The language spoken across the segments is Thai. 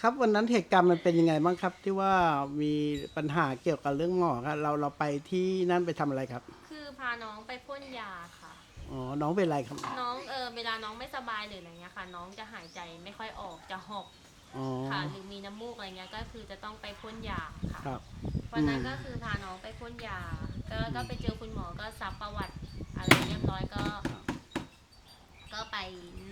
ครับวันนั้นเหตุการณ์มันเป็นยังไงบ้างครับ ที่ว่ามีปัญหาเกี่ยวกับเรื่องหมอครับ เราเราไปที่นั่นไปทำอะไรครับ คือพาน้องไปพ่นยาค่ะ อ๋อ น้องเป็นอะไรครับ น้องเออเวลาน้องไม่สบายหรืออะไรเงี้ยค่ะ น้องจะหายใจไม่ค่อยออกจะหอบอ๋อ ค่ะ หรือมีน้ำมูกอะไรเงี้ยก็คือจะต้องไปพ่นยาค่ะครับ วันนั้นอืมก็คือพาน้องไปพ่นยาก็ก็ไปเจอคุณหมอก็ซักประวัติอะไรเรียบร้อยก็ ก็ไป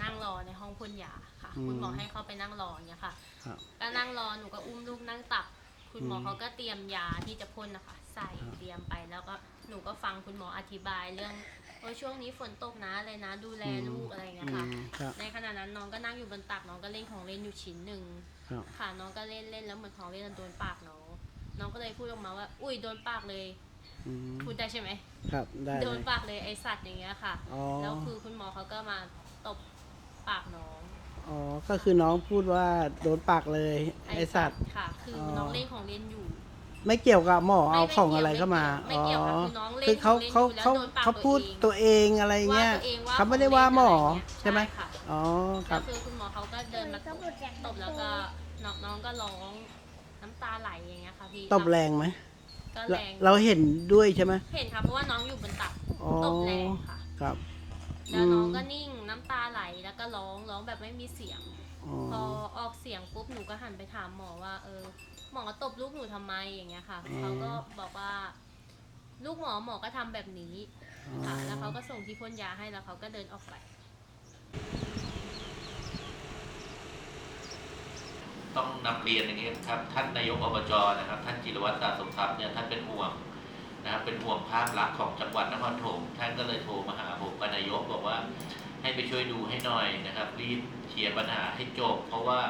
นั่งรอในห้องพ่นยา ค่ะคุณหมอให้เข้าไปนั่งรออย่างเงี้ยค่ะครับก็นั่งรอหนูก็อุ้มลูกนั่งตัก คุณหมออืมเขาก็เตรียมยาที่จะพ่นนะคะ ใส่ครับเตรียมไปแล้วก็หนูก็ฟังคุณหมออธิบายเรื่องโอ้ยช่วงนี้ฝนตกนะอะไรนะ ดูแลลูกอะไรอย่างเงี้ยค่ะอืมครับในขณะนั้นน้องก็นั่งอยู่บนตักน้องก็เล่นของเล่นอยู่ชิ้นหนึ่งครับค่ะน้องก็เล่นเล่นแล้วเหมือนของเล่นมันโดนปากน้องน้องก็เลยพูดออกมาว่า อุ้ยโดนปากเลยอืมพูดได้ใช่ไหมครับได้โดเลนยปากเลยไอสัตว์อย่างเงี้ยค่ะอ๋อแล้วคือคุณหมอเขาก็มาตบปากน้อง อ๋อ ก็คือน้องพูดว่าโดนปากเลย ไอสัตว์ ค่ะ คือออ น้องเล่นของเล่นอยู่ ไม่เกี่ยวกับหมอเอาไม่ไม่ของอะไรเกี่ยวเข้ามา ไม่เกี่ยวค่ะคือน้องเล่นคือเขาของเขาเล่นอยู่แล้วเขาโดนปากเขาพูดตัตัววเอเองอะไรว่าเงี้ยตัวเองว่าเขาไม่ได้ว่าหมอของเล่นอะไรเงี้ยใช่ไหมค่ะ อ๋อคก็รับ คือคุณหมอเขาก็เดินมาตบตบแล้วก็น้องน้องก็ร้องน้ำตาไหลอย่างเงี้ยค่ะพี่ตบแรงไหมก็เราแรงเราเห็นด้วยใช่ไหมเห็นค่ะเพราะว่าน้องอยู่บนตักอ๋อตบแรงค่ะ ครับ แล้วน้องอืมก็นิ่งน้ำตาไหลแล้วก็ร้องร้องแบบไม่มีเสียงอ๋อพอออกเสียงปุ๊บหนูก็หันไปถามหมอว่า เออ หมอตบลูกหนูทำไมอย่างเงี้ยค่ะเขาก็บอกว่า ลูกหมอหมอก็ทำแบบนี้ค่ะแล้วเขาก็ส่งที่พ่นยาให้แล้วเขาก็เดินออกไป ต้องนำเรียนอย่างนี้ครับ ท่านนายกอบจนะครับ ท่านจิรวัตรสะสมทรัพย์เนี่ยท่านเป็นห่วง นะเป็นห่วงภาพลักษณ์ของจังหวัดนครปฐมท่านก็เลยโทรมาหาผมกับนายกบอกว่าให้ไปช่วยดูให้หน่อยนะครับรีบเคลียร์ปัญหาให้จบ เพราะว่า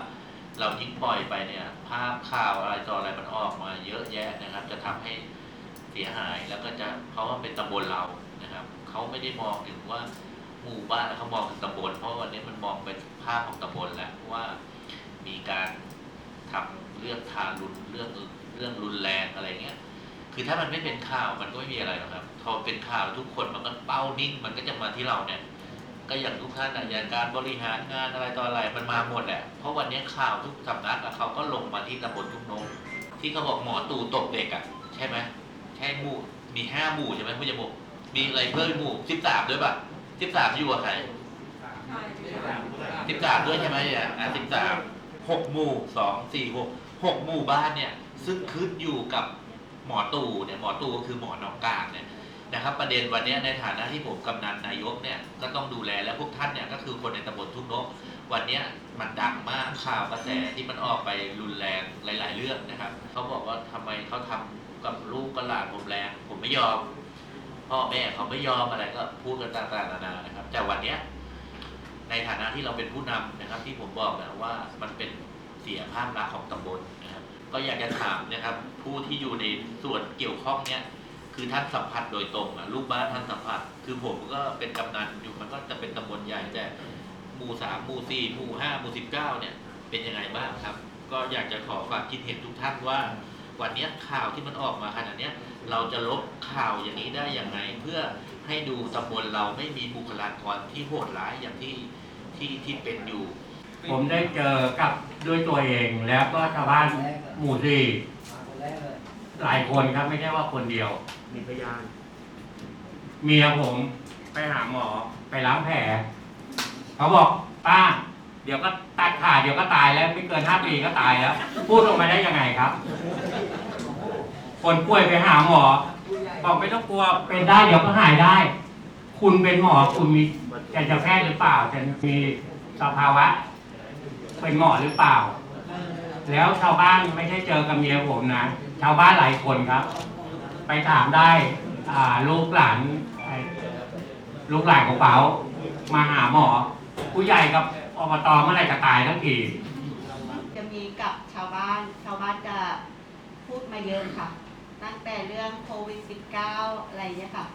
เรายิ่งปล่อยไปเนี่ย ภาพข่าวอะไรต่ออะไรมันออกมาเยอะแยะนะครับ จะทำให้เสียหายแล้วก็จะเพราะว่าเป็นตำบลเรานะครับเขาไม่ได้มองถึงว่าหมู่บ้านเขามองถึงตำบลเพราะวันนี้มันมองเป็นภาพของตำบลแล้วว่ามีการทำเรื่องทารุณเรื่องเรื่องรุนแรงอะไรเงี้ย คือถ้ามันไม่เป็นข่าวมันก็ไม่มีอะไรหรอกครับพอเป็นข่าวทุกคนมันก็เป้านิ่ง มันก็จะมาที่เราเนี่ย ก็อย่างทุกท่านอะอย่างการบริหารงานอะไรต่ออะไรมันมาหมดแหละเพราะวันนี้ข่าวทุกสำนักอะเขาก็ลงมาที่ตำบลทุกนงที่เขาบอกหมอตู่ตบเด็กอะใช่ไหมใช่หมู่มีห้าหมู่ใช่ไหมผู้ใหญ่บอกมีอะไรเพิ่มหมู่สิบสามด้วยป่ะสิบสามอยู่กับใครสิบสามด้วยใช่ไหมเนี่ยอะสิบสามหกหมู่สองสี่หกหกหมู่บ้านเนี่ย ซึ่งขึ้นอยู่กับ หมอตู่เนี่ยหมอตู่ก็คือหมอนองกลางเนี่ยนะครับ ประเด็นวันนี้ในฐานะที่ผมกำนันนายกเนี่ยก็ต้องดูแลและพวกท่านเนี่ยก็คือคนในตำบลทุ่งนก วันนี้มันดังมากข่าวกระแสที่มันออกไปรุนแรงหลาย ๆ เรื่องนะครับเขาบอกว่าทำไมเขาทำกับลูกกับหลานผมแรงผมไม่ยอม พ่อแม่เขาไม่ยอมอะไรก็พูดกันต่างๆนานานะครับ แต่วันนี้ในฐานะที่เราเป็นผู้นำนะครับ ที่ผมบอกนะว่ามันเป็นเสียภาพลักษณ์ของตำบลนะครับ ก็อยากจะถามนะครับ ผู้ที่อยู่ในส่วนเกี่ยวข้องเนี่ยคือท่านสัมผัสโดยตรงอะลูกบ้านท่านสัมผัส คือผมก็เป็นกำนันอยู่มันก็จะเป็นตำบลใหญ่แต่หมู่สามหมู่สี่หมู่ห้าหมู่สิบเก้าเนี่ย เป็นยังไงบ้างครับ ก็อยากจะขอฝากคิดเห็นทุกท่านว่า วันเนี้ยข่าวที่มันออกมาขนาดเนี้ยเราจะลบข่าวอย่างนี้ได้อย่างไรเพื่อให้ดูตำบลเราไม่มีบุคลากรที่โหดร้ายอย่างที่ที่ที่เป็นอยู่ ผมได้เจอกับด้วยตัวเองแล้วก็ชาวบ้านหมู่สี่หลายคนครับไม่ใช่ว่าคนเดียว มีพยานเมียผมไปหาหมอไปล้างแผลเขาบอกป้า เดี๋ยวก็ตัดขาเดี๋ยวก็ตายแล้วไม่เกินห้าปีก็ตายแล้ว พูดออกมาได้ยังไงครับ คนป่วยไปหาหมอ บอกไม่ต้องกลัวเป็นได้เดี๋ยวก็หายได้ คุณเป็นหมอคุณมีจิตแพทย์หรือเปล่าจะมีสภาวะ เป็นหมอหรือเปล่า แล้วชาวบ้านไม่ใช่เจอกับเมียผมนะ ชาวบ้านหลายคนครับ ไปถามได้อ่าลูกหลานลูกหลานของเปามาหาหมอ ผู้ใหญ่กับอบตเมื่อไหร่จะตายทั้งทีจะมีกับชาวบ้านชาวบ้านจะพูดมาเยอะค่ะ ตั้งแต่เรื่องโควิด -19 อะไรเนี่ยค่ะ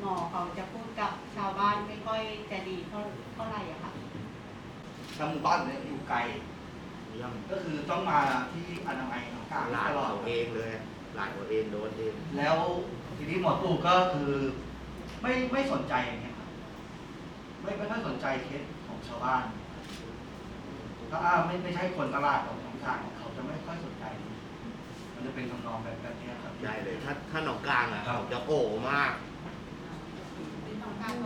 หมอเขาจะพูดกับชาวบ้านไม่ค่อยจะดีเท่าเท่าไหร่อะค่ะ ทางหมู่บ้านเนี่ยอยู่ไกลเยี่ยมก็คือต้องมาที่อนามัยของกลางหลานตลอดเขาเองเลยหลานเขาเองโดนเองแล้วทีนี้หมอตู่ก็คือไม่ไม่สนใจอย่างเงี้ยครับไม่ไม่ค่อยสนใจเคสของชาวบ้านถ้าอ้าวไม่ไม่ใช่คนตลาดของของแถต่างๆเขาจะไม่ค่อยสนใจ มันจะเป็นทำนองแบบแบบเนี้ยครับ ได้เลย ถ้าถ้าหนองกลางอะครับเขาจะโอ้มากค